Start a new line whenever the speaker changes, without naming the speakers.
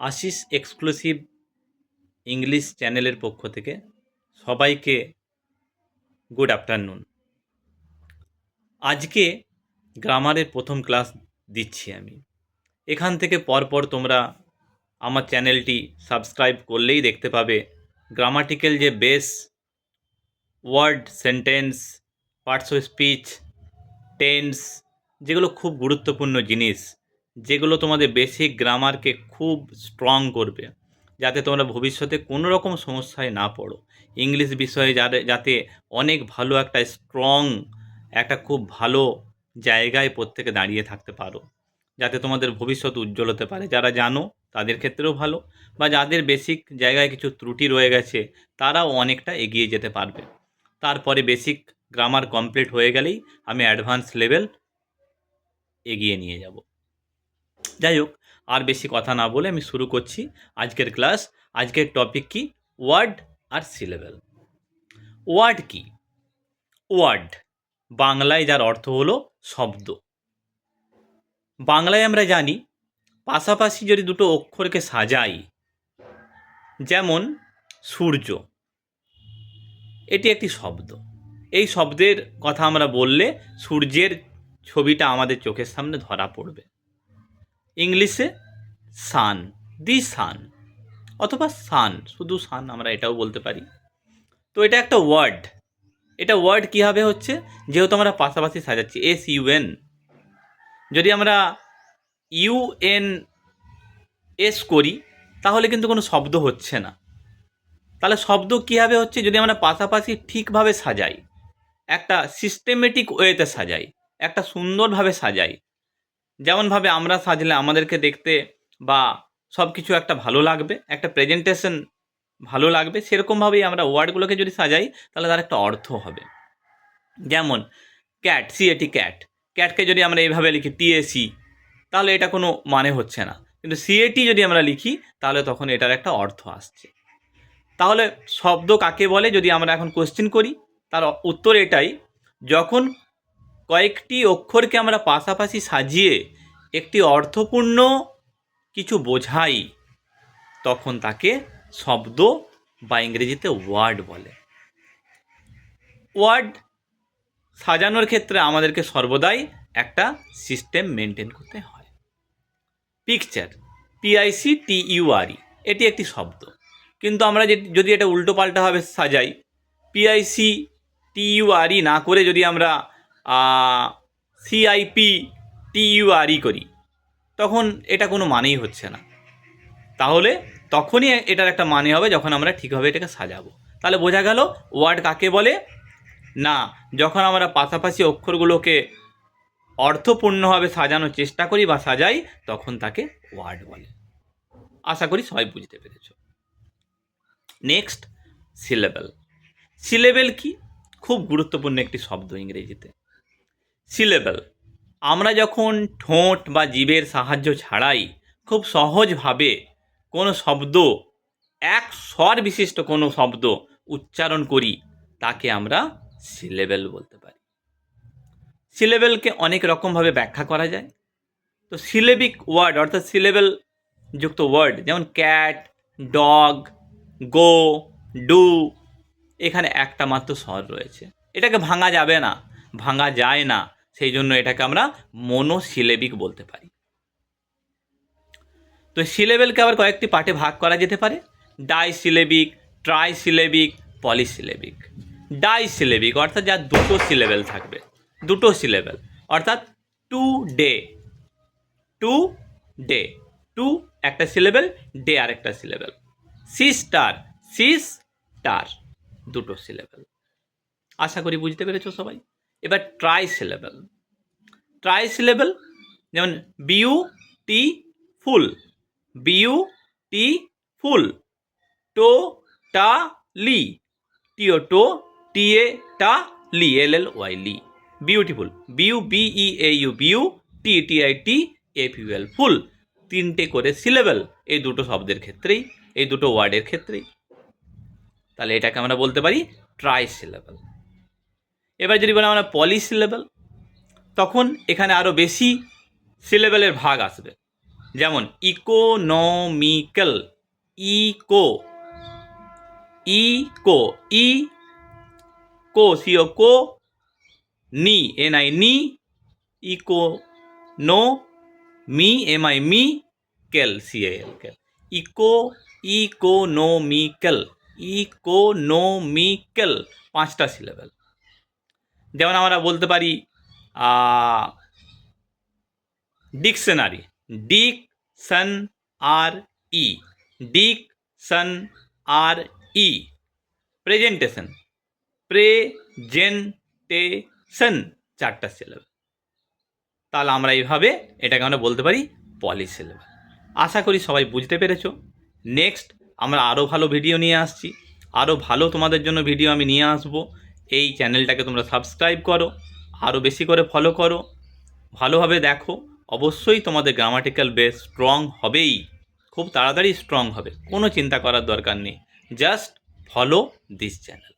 Ashis exclusive English চ্যানেলের পক্ষ থেকে সবাইকে গুড আফটারনুন। আজকে গ্রামারের প্রথম ক্লাস দিচ্ছি আমি। এখান থেকে পরপর তোমরা আমার চ্যানেলটি সাবস্ক্রাইব করলেই দেখতে পাবে গ্রামাটিক্যাল যে base, word sentence, parts of speech, tense যেগুলো খুব গুরুত্বপূর্ণ জিনিস যেগুলো তোমাদের বেসিক গ্রামারকে খুব স্ট্রং করবে, যাতে তোমরা ভবিষ্যতে কোনো রকম সমস্যায় না পড়ো। ইংলিশ বিষয়ে যাতে অনেক ভালো একটা স্ট্রং একটা খুব ভালো জায়গায় প্রত্যেকে দাঁড়িয়ে থাকতে পারো। যাতে তোমাদের ভবিষ্যৎ উজ্জ্বল হতে পারে। যারা জানো, তাদের ক্ষেত্রেও ভালো। বা যাদের বেসিক জায়গায় কিছু ত্রুটি রয়ে গেছে, তারাও অনেকটা এগিয়ে যেতে পারবে। তারপরে বেসিক গ্রামার কমপ্লিট হয়ে গেলেই আমি অ্যাডভান্স লেভেল এগিয়ে নিয়ে যাব। যাই হোক, আর বেশি কথা না বলে আমি শুরু করছি আজকের ক্লাস। আজকের টপিক কি? ওয়ার্ড আর সিলেবেল ওয়ার্ড কি? ওয়ার্ড বাংলায় যার অর্থ হলো শব্দ। বাংলায় আমরা জানি, পাশাপাশি যদি দুটো অক্ষরকে সাজাই, যেমন সূর্য, এটি একটি শব্দ। এই শব্দের কথা আমরা বললে সূর্যের ছবিটা আমাদের চোখের সামনে ধরা পড়বে। ইংলিশে সান, দি সান, অথবা সান, শুধু সান আমরা এটাও বলতে পারি। তো এটা একটা ওয়ার্ড। এটা ওয়ার্ড কীভাবে হচ্ছে? যেহেতু আমরা পাশাপাশি সাজাচ্ছি এস ইউএন যদি আমরা ইউএন এস করি, তাহলে কিন্তু কোনো শব্দ হচ্ছে না। তাহলে শব্দ কীভাবে হচ্ছে? যদি আমরা পাশাপাশি ঠিকভাবে সাজাই, একটা সিস্টেমেটিক ওয়েতে সাজাই, একটা সুন্দরভাবে সাজাই যেমনভাবে আমরা সাজলে আমাদেরকে দেখতে বা সব কিছু একটা ভালো লাগবে, একটা প্রেজেন্টেশন ভালো লাগবে, সেরকমভাবেই আমরা ওয়ার্ডগুলোকে যদি সাজাই, তাহলে তার একটা অর্থ হবে। যেমন ক্যাট সিএটি ক্যাট ক্যাটকে যদি আমরা এইভাবে লিখি টিএসি তাহলে এটা কোনো মানে হচ্ছে না। কিন্তু সিএটি যদি আমরা লিখি, তাহলে তখন এটার একটা অর্থ আসছে। তাহলে শব্দ কাকে বলে? যদি আমরা এখন কোশ্চেন করি, তার উত্তর এটাই, যখন কয়েকটি অক্ষরকে আমরা পাশাপাশি সাজিয়ে একটি অর্থপূর্ণ কিছু বোঝাই, তখন তাকে শব্দ বা ইংরেজিতে ওয়ার্ড বলে। ওয়ার্ড সাজানোর ক্ষেত্রে আমাদেরকে সর্বদাই একটা সিস্টেম মেনটেন করতে হয়। পিকচার পিআইসি টি টিইউআরই এটি একটি শব্দ। কিন্তু আমরা যদি এটা উল্টো পাল্টাভাবে সাজাই পিআইসি টিইউআরই না করে যদি আমরা সিআইপি টিইউআরই করি। তখন এটা কোনো মানেই হচ্ছে না। তাহলে তখনই এটার একটা মানে হবে যখন আমরা ঠিকভাবে এটাকে সাজাবো। তাহলে বোঝা গেল ওয়ার্ড কাকে বলে? না, যখন আমরা পাশাপাশি অক্ষরগুলোকে অর্থপূর্ণভাবে সাজানোর চেষ্টা করি বা সাজাই, তখন তাকে ওয়ার্ড বলে। আশা করি সবাই বুঝতে পেরেছ। Next, syllable. সিলেবেল কি? খুব গুরুত্বপূর্ণ একটি শব্দ ইংরেজিতে। সিলেবেল আমরা যখন ঠোঁট বা জীবের সাহায্য ছাড়াই, খুব সহজভাবে কোনো শব্দ, এক স্বর বিশিষ্ট কোনো শব্দ উচ্চারণ করি, তাকে আমরা সিলেবেল বলতে পারি। সিলেবেলকে অনেক রকমভাবে ব্যাখ্যা করা যায়। তো সিলেবিক ওয়ার্ড অর্থাৎ সিলেবেল যুক্ত ওয়ার্ড যেমন ক্যাট ডগ গো ডু এখানে একটা মাত্র স্বর রয়েছে। এটাকে ভাঙা যাবে না, ভাঙা যায় না। সেই জন্য এটাকে আমরা মনোসিলেবিক বলতে পারি। তো সিলেবেলকে আবার কয়েকটি পার্টে ভাগ করা যেতে পারে। Disyllabic, trisyllabic, polysyllabic. ডাইসিলেবিক অর্থাৎ যার দুটো সিলেবেল থাকবে, দুটো সিলেবেল। অর্থাৎ to day to day, to একটা সিলেবেল, ডে আর একটা syllable. Sister cis star দুটো সিলেবেল। আশা করি বুঝতে পেরেছ সবাই? এবার ট্রাই সিলেবেল ট্রাই সিলেবেল যেমন বিউ টি ফুল বিউ টি ফুল টো টা লি টিও to T A ta ly L L Y ly beautiful beau B E A U beau ti T I ti F U L ful তিনটে করে সিলেবেল এই দুটো শব্দের ক্ষেত্রেই, এই দুটো ওয়ার্ডের ক্ষেত্রেই। তাহলে এটাকে আমরা বলতে পারি ট্রাই সিলেবেল এবার যদি বলি আমরা পলি সিলেবেল তখন এখানে আরও বেশি সিলেবেলের ভাগ আসবে। যেমন economical eco eco e co C O co ni N I ni eco no mi M I mi cal C L cal eco economical economical পাঁচটা সিলেবেল যেমন আমরা বলতে পারি dictionary dic tion ar y dic tion ar y, presentation presentation, চারটা syllable তাহলে আমরা এইভাবে এটাকে আমরা বলতে পারি পলি সিলেবেল আশা করি সবাই বুঝতে পেরেছ। নেক্সট আমরা আরও ভালো ভিডিও নিয়ে আসছি। আরও ভালো তোমাদের জন্য ভিডিও আমি নিয়ে আসব। এই চ্যানেলটাকে তোমরা সাবস্ক্রাইব করো, আরও বেশি করে ফলো করো। ভালোভাবে দেখো, অবশ্যই তোমাদের গ্রামাটিক্যাল বেস স্ট্রং হবেই। খুব তাড়াতাড়ি স্ট্রং হবে, কোনো চিন্তা করার দরকার নেই। Just follow this channel